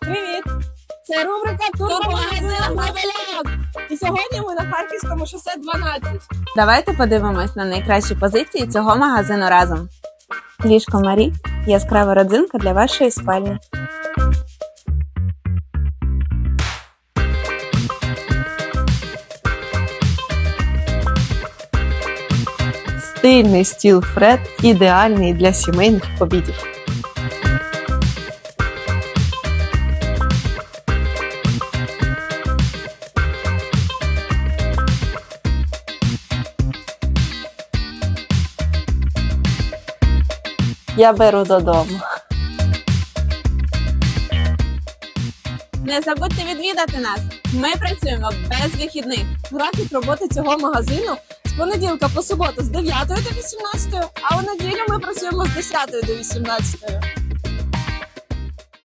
Привіт! Це рубрика Турбомагазин Мобільок. І сьогодні ми на Харківському шосе 12. Давайте подивимось на найкращі позиції цього магазину разом. Ліжко Марі яскрава родзинка для вашої спальні. Стильний стіл Фред ідеальний для сімейних обідів. Я беру додому. Не забудьте відвідати нас. Ми працюємо без вихідних. Графік роботи цього магазину з понеділка по суботу з 9 до 18, а у неділю ми працюємо з 10 до 18.